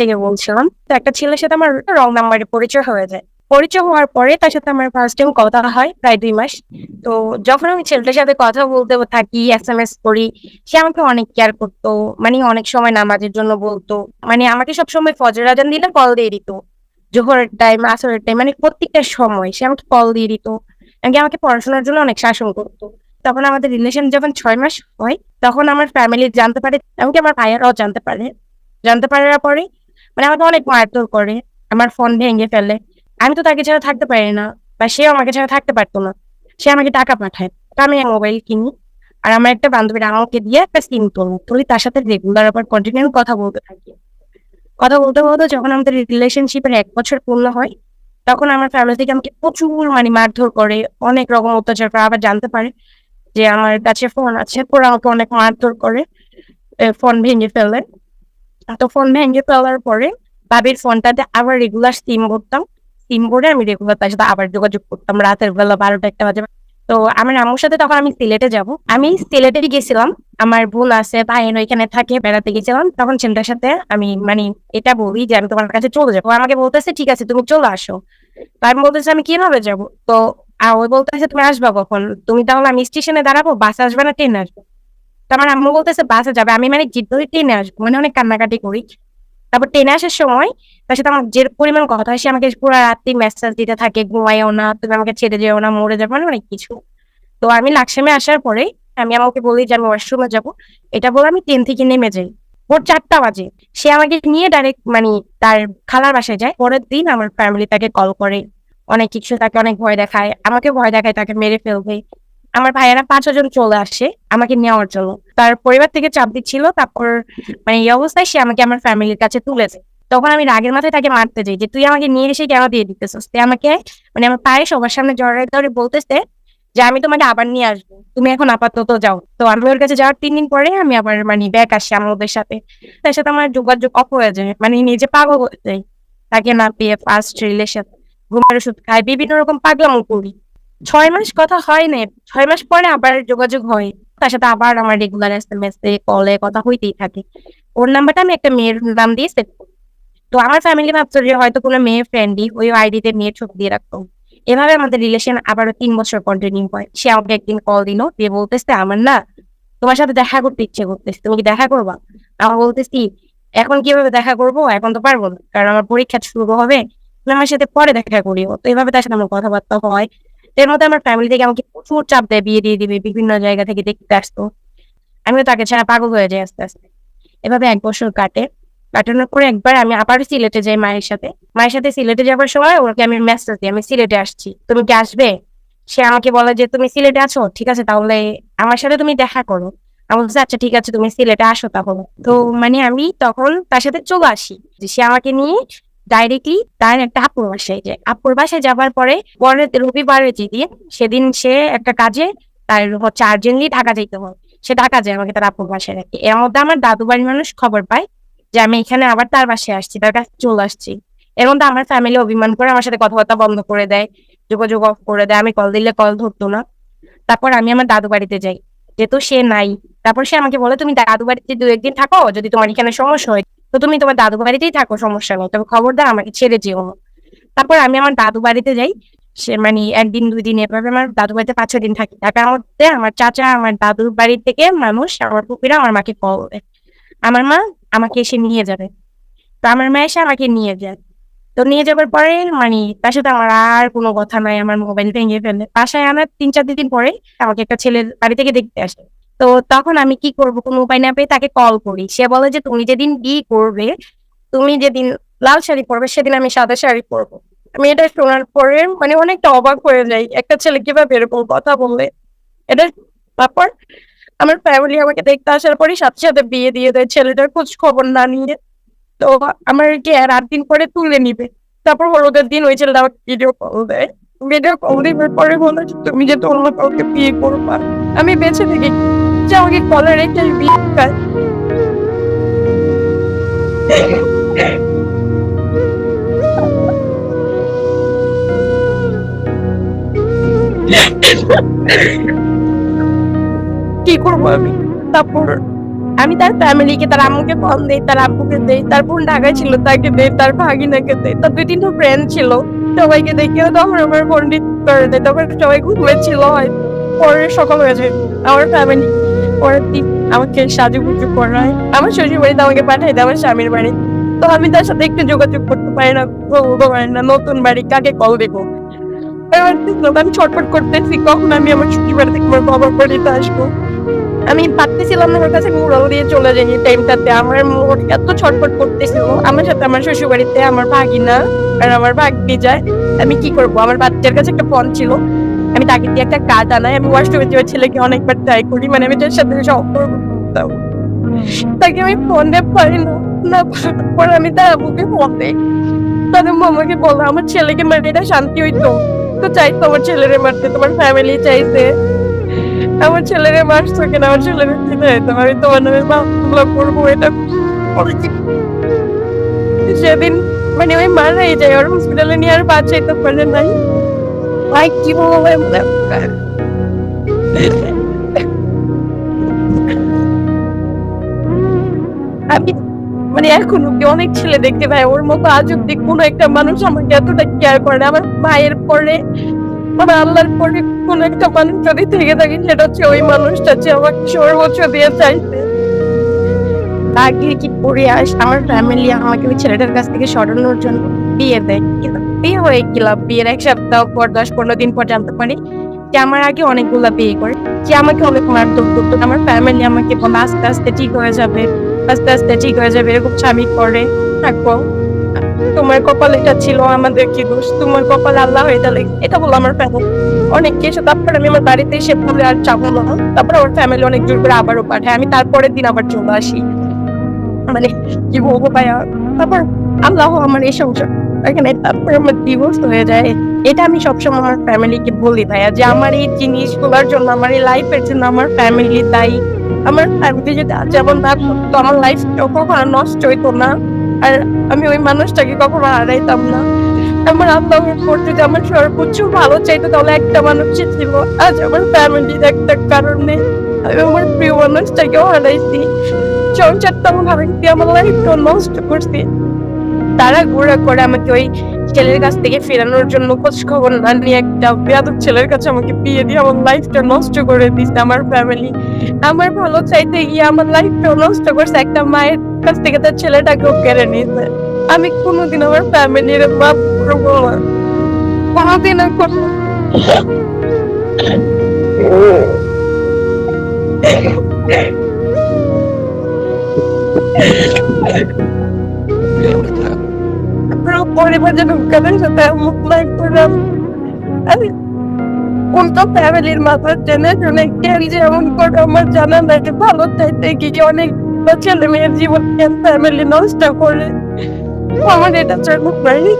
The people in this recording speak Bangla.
থেকে বলছিলাম, তো একটা ছেলের সাথে আমার রং নাম্বারে পরিচয় হয়ে যায়। পরিচয় হওয়ার পরে তার সাথে আমার ফার্স্ট টাইম কথা হয়, প্রায় দুই মাস। তো যখন আমি ছেলেটার সাথে কথা বলতে থাকি এস এম এস করি, সে আমাকে অনেক কেয়ার করতো মানে অনেক সময় নামাজের জন্য বলতো। মানে আমাকে সবসময় ফজর আজান দিলে কল দিয়ে দিত। জোহরের টাইম আসরের টাইম মানে প্রত্যেকটা সময় সে আমাকে কল দিয়ে দিত। এমনকি আমাকে পড়াশোনার জন্য অনেক শাসন করতো। তখন আমাদের রিলেশন যখন ছয় মাস হয়, তখন আমার ফ্যামিলি জানতে পারে, এমনকি আমার ভাইয়ারাও জানতে পারে। জানতে পারার পরে মানে আমাকে অনেক মারধর করে, আমার ফোন ভেঙে ফেলে। আমি তো তাকে ছাড়া থাকতে পারি না বা সেও আমাকে ছাড়া থাকতে পারতো না। সে আমাকে টাকা পাঠায়। তো আমি মোবাইল কিনি আর আমার একটা বান্ধবীর আমাকে দিয়ে একটা সিম তুলি তুলি তার সাথে রেগুলার আবার কন্টিনিউ কথা বলতে থাকি। কথা বলতে বলতে যখন আমাদের রিলেশনশিপের এক বছর পূর্ণ হয়, তখন আমার ফ্যামিলি থেকে আমাকে প্রচুর মানে মারধর করে, অনেক রকম অত্যাচার করে। আবার জানতে পারে যে আমার কাছে ফোন আছে পরে আমাকে অনেক মারধর করে ফোন ভেঙে ফেলে। তো ফোন ভেঙে ফেলার পরে বাবির ফোনটাতে আবার রেগুলার সিম ভরতাম। সিম ভরে আমি রেগুলার তার সাথে আবার যোগাযোগ করতাম। রাতের বেলা বারোটা একটা বাজে। তো আমার আম্মুর সাথে তখন আমি সিলেটে যাব। আমি সিলেটে গেছিলাম। আমার বোন আছে ভাইয়ের ওইখানে থাকে, বেড়াতে গেছিলাম। তখন ছেলেটার সাথে আমি মানে এটা বলি যে আমি তোমার কাছে চলে যাব। আমাকে বলতেছে, ঠিক আছে, তুমি চলে আসো। তো আমি বলতেছি, আমি কীভাবে যাব? তো আর ওই বলতেছে, তুমি আসবা কখন? তুমি তাহলে আমি স্টেশনে দাঁড়াবো বাস আসবে না ট্রেন আসব? আমার আম্মু বলতেছে, বাসে যাবে। আমি মানে জিদ ধরে ট্রেনে আসব মানে অনেক কান্নাকাটি করি। তারপর ট্রেনে আসার সময় তার সাথে আমার যে পরিমাণ কথা হয়, সে আমাকে পুরো রাত্রি মেসেজ দিতে থাকে ঘুমাইও না, তুমি আমাকে ছেড়ে যেও না, মরে যাব মানে অনেক কিছু। তো আমি লাকসামে আসার পরে আমি আমাকে বলি যে, আমি ওয়াশরুমে যাব। এটা বলে আমি ট্রেন থেকে নেমে যাই। ওর চারটা বাজে। সে আমাকে নিয়ে ডাইরেক্ট মানে তার খালার বাসায় যায়। পরের দিন আমার ফ্যামিলি তাকে কল করে। অনেক কিছু তাকে অনেক ভয় দেখায়। আমাকে ভয় দেখায়, তাকে মেরে ফেলবে। আমার ভাইয়েরা পাঁচ জন চলে আসে আমাকে নেওয়ার জন্য। তার পরিবার থেকে চাপ দিচ্ছিল, তারপর মানে এই অবস্থায় সে আমাকে আমার ফ্যামিলির কাছে তুলেছে তখন আমি রাগের মাথায় তাকে মারতে যাই যে, তুই আমাকে নিয়ে এসে কেন দিয়ে দিতেছিস? তুই আমাকে মানে আমার পায়ে সবার সামনে জড়াই ধরে বলতেছে যে, আমি তোমাকে আবার নিয়ে আসব। তুমি এখন আপাতত যাও। তো আমি ওর কাছে যাওয়ার তিন দিন পরে আমি আবার মানে ব্যাক আসি আমার ওদের সাথে। তার সাথে আমার যোগাযোগ অফ হয়ে যায়। মানে নিজে পাগল হয়ে যায়। তাকে না পেয়ে ফার্স্ট রিলেশন ঘুমের ওষুধ খাই, বিভিন্ন রকম পাগলামো করি। ছয় মাস কথা হয় না ছয় মাস পরে আবার যোগাযোগ হয়। তার সাথে আবার আমার রেগুলার এস এম এস কলে কথা হইতেই থাকে। ওর নাম্বারটা আমি একটা মেয়ের নাম দিয়ে সেট করি। তো আমার ফ্যামিলি ভাবতো যে হয়তো কোনো মেয়ে ফ্রেন্ডই ওই আইডিতে মেয়ের ছবি দিয়ে রাখতো। এভাবে আমাদের রিলেশন আবারও তিন বছর কন্টিনিউ হয়। সে আমাকে একদিন কল দিল, দিয়ে বলতেছে, আমার না তোমার সাথে দেখা করতে ইচ্ছে করতেছে। তুমি দেখা করবা? আমার বলতেছি, এখন কীভাবে দেখা করব? এখন তো পারব না। কারণ আমার পরীক্ষা শুরু হবে। আমার সাথে পরে দেখা করিও। তো এভাবে তার সাথে আমার কথাবার্তা হয়। এর মধ্যে আমার ফ্যামিলি থেকে আমাকে প্রচুর চাপ দেয় বিয়ে দিয়ে দিবে, বিভিন্ন জায়গা থেকে দেখতে আসতো আমিও তাকে ছাড়া পাগল হয়ে যাই আস্তে আস্তে। এভাবে এক বছর কাটে। কাটানোর পরে একবার আমি আবার সিলেটে যাই মায়ের সাথে। মায়ের সাথে সিলেটে যাবার সময় ওকে আমি মেসেজ দিই, আমি সিলেটে আসছি। তুমি কি আসবে? সে আমাকে বলে যে, তুমি সিলেটে আছো? ঠিক আছে, তাহলে আমার সাথে তুমি দেখা করো। আমি বলছি আচ্ছা ঠিক আছে, তুমি সিলেটে আসো তাহলে। তো মানে আমি তখন তার সাথে চলে আসি। যে সে আমাকে নিয়ে ডাইরেক্টলি তার একটা আপুর বাসায় যায়। আপুর বাসায় যাবার পরে পরের রবিবারের যেদিন সেদিন সে একটা কাজে তার হচ্ছে আর্জেন্টলি ঢাকা যেতে হয়। সে ঢাকা যায় আমাকে তার আপুর বাসায় রাখে। এর মধ্যে আমার দাদু বাড়ির মানুষ খবর পায় যে আমি এখানে আবার তার বাসায় আসছি, তার কাছে চলে আসছি। এর মধ্যে আমার ফ্যামিলি অভিমান করে আমার সাথে কথাবার্তা বন্ধ করে দেয়, যোগাযোগ অফ করে দেয়। আমি কল দিলে কল ধরতো না। তারপর আমি আমার দাদু বাড়িতে যাই। যেহেতু সে নাই, তারপর সে আমাকে বলে, তুমি দাদু বাড়িতে দু একদিন থাকো, যদি তোমার এখানে সমস্যা হয় তো তুমি তোমার দাদু বাড়িতেই থাকো, সমস্যা নেই। তবে খবরদার আমাকে ছেড়ে যেও। তারপর আমি আমার দাদু বাড়িতে যাই। সে মানে একদিন দুই দিন এভাবে আমার দাদু বাড়িতে পাঁচ ছয় দিন থাকি। টাকার মধ্যে আমার চাচা, আমার দাদুর বাড়ি থেকে মানুষ, আমার পুপিরা আমার মাকে কল আমার মা আমাকে এসে নিয়ে যাবে। তো আমার মা এসে আমাকে নিয়ে যায়। তো নিয়ে যাবার পরে মানে তার সাথে আমার আর কোনো কথা নাই, আমার মোবাইল ভেঙে ফেলে। বাসায় আনার তিন চার দিন পরে আমাকে একটা ছেলের বাড়ি থেকে দেখতে আসে। তো তখন আমি কি করব? কোনো উপায় না পেয়ে তাকে কল করি। সে বলে যে, তুমি যেদিন বিয়ে করবে, তুমি যেদিন লাল শাড়ি পরবে, সেদিন আমি সাদা শাড়ি পরবো। আমি এটা শোনার পরে মানে অনেকটা অবাক হয়ে যাই। একটা ছেলে কীভাবে এরকম কথা বললে এটা তারপর আমার ফ্যামিলি আমাকে দেখতে আসার পরে সাথে সাথে বিয়ে দিয়ে দেয়। ছেলেটার খোঁজ খবর না নিয়ে তো আমার কি আর আট দিন পরে তুলে নিবে। তারপর হলুদের দিন ওই ছেলেটা আমাকে ভিডিও কল দেয়। ভিডিও কল দিবার পরে বলে তুমি যে অন্য কাউকে বিয়ে করবা, আমি বেঁচে থেকে যে আমাকে কলে রেখে বিয়ে কি করব আমি? তারপর আমি তার ফ্যামিলিকে তার আম্মুকে ফোন দেই, তার আব্বুকে দেই, তার বোন ঢাকায় ছিল, তাকে দেই, তার ভাগিনাকে দেই, তার দুই তিনটা ফ্রেন্ড ছিল। সবাইকে দেখেও তখন আমার ফোন করে দেয়, তখন সবাই ঘুমেছিল হয়। পরে সকাল হয়ে যায় আমার ফ্যামিলি পরের দিন আমাকে সাজুগুজু করায়। আমার শ্বশুর বাড়িতে আমাকে পাঠাই দেয়, আমার স্বামীর বাড়ি। তো আমি তার সাথে একটু যোগাযোগ করতে পারি না বলতে পারি না, নতুন বাড়ি, কাকে কল দেবো? আমি ছটফট করতেছি, কখন আমি আমার শ্বশুর বাড়ি থেকে আমার বাবার বাড়িতে আসব। আমি পারতেছিলাম না ওর কাছে মুরাল দিয়ে চলে যাই এই টাইমটাতে আমার মোর এত ছটফট করতেছিল আমার সাথে আমার শ্বশুর বাড়িতে আমার ভাগিনা আর আমার ভাগ্নি যায়। আমি কি করব? আমার বাচ্চার কাছে একটা ফোন ছিল। আমি তাকে দিয়ে একটা কার্ড আনাই। আমি ওয়াশরুমে যে ছেলেকে অনেকবার ট্রাই করি মানে আমি তার সাথে সম্পর্ক তাকে আমি ফোন পারি না। না পরে আমি তার আবুকে ফোন দিই। তাদের মামাকে বলো, আমার ছেলেকে মারে এটা শান্তি হইতো। তো চাইতো আমার ছেলেরে মারতে, তোমার ফ্যামিলি চাইছে। আমার ছেলেরে মারছো কিনা, আমার ছেলেরে হইতো আমি তোমার নামে মামলা করব, এটা সেদিন মানে ওই মারাই যায়, ওর হসপিটালে নিয়ে আর বাঁচাইতে পারে নাই। ভাই কি বলব আমি মানে এখন অব্দি অনেক ছেলে দেখতে পাই, ওর মতো আজ অব্দি কোনো একটা মানুষ আমাকে এতটা কেয়ার করে না। আমার মায়ের পরে, আমার আল্লাহর পরে কোন একটা মানুষ যদি থেকে থাকে, সেটা হচ্ছে ওই মানুষটা যে আমাকে সর্বোচ্চ দিয়ে চাইছে। আগে কি করে আস আমার ফ্যামিলি আমাকে ওই ছেলেটার কাছ থেকে সরানোর জন্য বিয়ে দেয়। কিন্তু বিয়ে হয়ে গেলাম, বিয়ের এক সপ্তাহ পর দশ পনেরো দিন পর জানতে পারি যে আমার আগে অনেকগুলা বিয়ে করে, যে আমাকে অনেক মারধর করতো, আমার ফ্যামিলি আমাকে বলে আস্তে আস্তে ঠিক হয়ে যাবে, আস্তে আস্তে ঠিক হয়ে যাবে, এরকম স্বামী করে। থাকব তোমার কপাল এটা ছিল আমাদের কি দোষ? তোমার কপাল আল্লাহ হয়ে তাহলে এটা বলো আমার ফ্যামিলি অনেক কিছু, তারপর আমি আমার বাড়িতে এসে বলে আর যাব না। তারপর আমার ফ্যামিলি অনেক জোর করে আবারও পাঠায়। আমি তারপরের দিন আবার চলে আসি। মানে কি বলব ভাইয়া? তারপর আল্লাহ আমার এই সংসার এখানে তারপর আমার ডিভোর্স হয়ে যায় এটা আমি সবসময় আমার ফ্যামিলিকে বলি ভাইয়া যে আমার এই জিনিসগুলোর জন্য, আমার এই লাইফের জন্য আমার ফ্যামিলি তাই আমার ফ্যামিলি যদি যেমন না করতো, আমার লাইফ কখনো নষ্ট হইতো না। আর আমি ওই মানুষটাকে কখনো হারাইতাম না। আমার আল্লাহ করতে যে, আমার সর্বোচ্চ ভালো চাইতো তাহলে একটা মানুষই ছিল। আজ আমার ফ্যামিলির একটা কারণে আমি আমার প্রিয় মানুষটাকেও হারাইছি। সংসারটা আমার হারাইছি আমার লাইফটা নষ্ট করছি। তারা ঘোরা করে আমাকে ওই ছেলের কাছ থেকে ফেরানোর জন্য খোঁজ খবর না নিয়ে একটা বেয়াদব ছেলের কাছে আমাকে বিয়ে দিয়ে আমার লাইফটা নষ্ট করে দিচ্ছে আমার ফ্যামিলি আমার ভালো চাইতে গিয়ে আমার লাইফটা নষ্ট করছে। একটা মায়ের কাছ থেকে তার ছেলেটাকেও কেড়ে নিয়েছে আমি কোনোদিন আমার ফ্যামিলির বাপ করব না। কোনোদিন করব না। পুরো পরিবার যেন কাদের সাথে মুখ লাইক করলাম আমি কোনটা ফ্যামিলির মাথার টেনে শুনে কেন যে এমন করে আমার জানা নাই ভালো চাইতে গিয়ে অনেক ছেলে মেয়ের জীবন কেন ফ্যামিলি নষ্ট করে আমার এটা চালু করেনি